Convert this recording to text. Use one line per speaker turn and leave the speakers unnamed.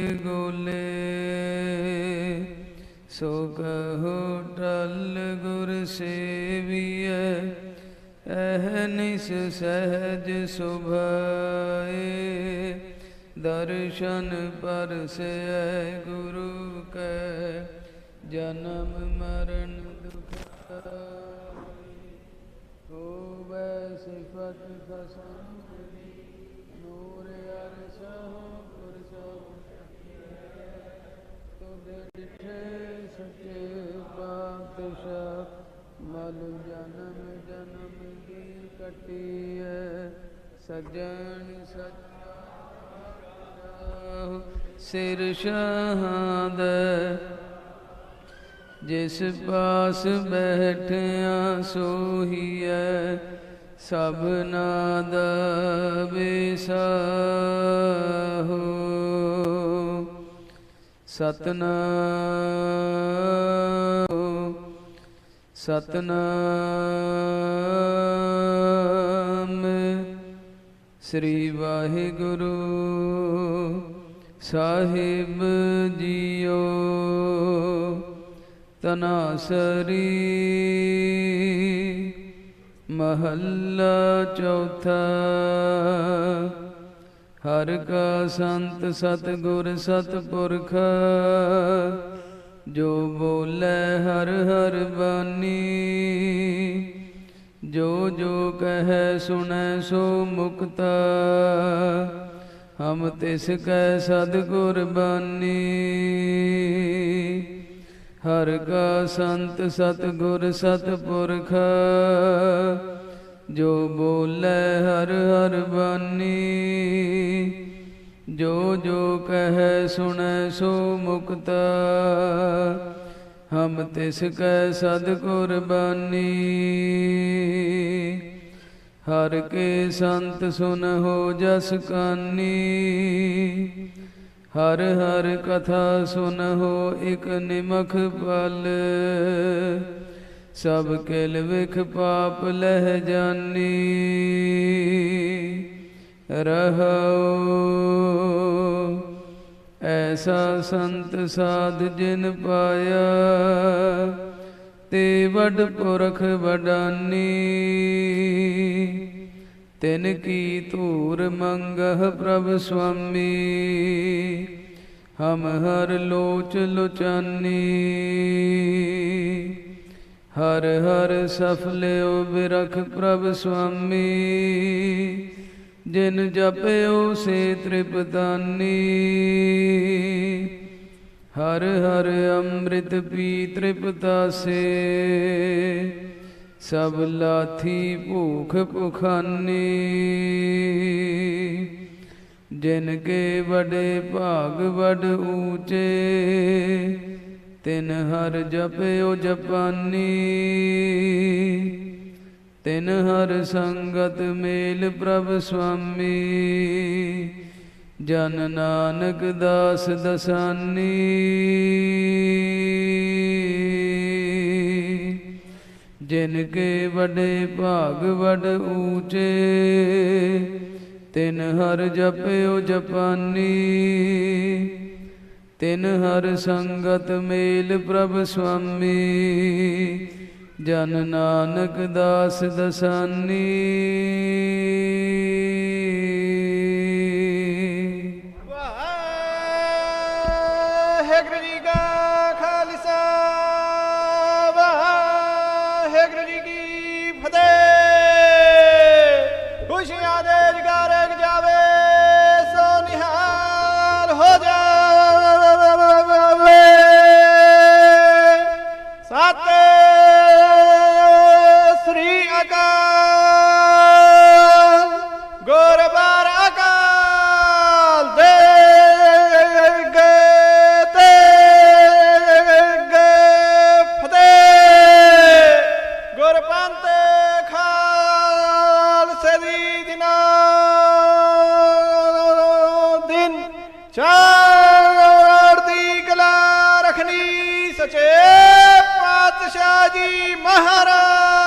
ਗੋਲੇ ਸੋ ਕਹੋ ਟਲ ਗੁਰ ਸੇਵੀਐ, ਅਹਨਿਸ ਸਹਿਜ ਸੁਭਾਏ। ਦਰਸ਼ਨ ਪਰਸੈ ਗੁਰੂ ਕੈ, ਜਨਮ ਮਰਨ ਦੁਖ ਹੋਵੇ ਸਿਫਤ ਖਸਮ ਨੂਰ ਮਲ ਜਨਮ ਜਨਮ ਦੀ ਕਟੀਐ, ਸਜਣ ਸੱਚਾ ਸਿਰ ਸ਼ਹਾਦ ਜਿਸ ਪਾਸ ਬੈਠਿਆ ਸੋਹੀਐ ਸਭਨਾ ਦਾ ਵਿਸਾਹੋ ਸਤਨਾਮ। ਸਤਨਾਮ। ਸ੍ਰੀ ਵਾਹਿਗੁਰੂ ਸਾਹਿਬ ਜੀਓ। ਤਨਾਸਰੀ ਮਹੱਲਾ ਚੌਥਾ। ਹਰ ਕਾ ਸੰਤ ਸਤਿਗੁਰ ਸਤਪੁਰਖ। ਜੋ ਬੋਲੇ ਹਰ ਹਰ ਬਾਣੀ, ਜੋ ਜੋ ਕਹੈ ਸੁਣੈ ਸੋ ਮੁਕਤਾ, ਹਮ ਤਿਸ ਕੈ ਸਤਿਗੁਰ ਬਾਣੀ ਹਰ ਕਾ ਸੰਤ ਸਤਿਗੁਰ ਸਤਿਪੁਰਖ ਜੋ ਬੋਲੇ ਹਰ ਹਰ ਬਾਣੀ ਜੋ ਜੋ ਕਹੈ ਸੁਣੈ ਸੋ ਮੁਕਤਾ। ਹਮ ਤਿਸ ਕੈ ਸਤਿਗੁਰ ਬਾਣੀ ਹਰ ਕੇ ਸੰਤ ਸੁਨ ਹੋ ਜਸ ਕਾਨੀ। ਹਰ ਹਰ ਕਥਾ ਸੁਨ ਹੋ ਇਕ ਨਿਮਖ ਪਲ। ਸਭ ਕਿਲ ਵਿਖ ਪਾਪ ਲਹਿ ਜਾਨੀ। ਰਹੋ ਐਸਾ ਸੰਤ ਸਾਧ ਜਿਨ ਪਾਇਆ, ਤੇ ਵੱਡ ਪੁਰਖ ਵਡਾਨੀ। ਤਿਨ ਕੀ ਧੂਰ ਮੰਗਹ ਪ੍ਰਭ ਸੁਆਮੀ, ਹਮ ਹਰ ਲੋਚ ਲੁਚਾਨੀ। ਹਰ ਹਰ ਸਫਲਿਓ ਬਿਰਖ ਪ੍ਰਭ ਸੁਆਮੀ ਜਿਨ ਜਪਿਓ ਸੇ ਤ੍ਰਿਪਤਾਨੀ। ਹਰ ਹਰ ਅੰਮ੍ਰਿਤ ਪੀ ਤ੍ਰਿਪਤਾ ਸੇ ਸਭ ਲਾਥੀ ਭੂਖ ਭੁਖਾਨੀ ਜਿਨ ਕੇ ਬੜੇ ਭਾਗ ਵਡ ਊਚੇ, ਤਿਨ ਹਰ ਜਪਿਓ ਜਪਾਨੀ। ਤਿਨ ਹਰ ਸੰਗਤ ਮੇਲ ਪ੍ਰਭ ਸੁਆਮੀ। ਜਨ ਨਾਨਕ ਦਾਸ ਦਸਾਨੀ। ਜਿਨ ਕੇ ਵੱਡੇ ਭਾਗ ਵਡ ਊਚੇ, ਤਿਨ ਹਰ ਜਪਿਓ ਜਪਾਨੀ। ਤਿਨ ਹਰ ਸੰਗਤ ਮੇਲ ਪ੍ਰਭ ਸੁਆਮੀ। ਜਨ ਨਾਨਕ ਦਾਸ ਦਸਾਨੀ।
ਵਾਹਿਗੁਰੂ ਜੀ ਕਾ ਖਾਲਸਾ, ਵਾਹਿਗੁਰੂ ਜੀ ਕੀ ਫਤਿਹ। ਖੁਸ਼ੀਆਂ ਦੇ ਜਗਾਰੇ ਜਾਵੇ, ਸੋ ਨਿਹਾਲ ਹੋ ਜਾਵੇ। ਸਤਿ सचे पातशाजी महाराज!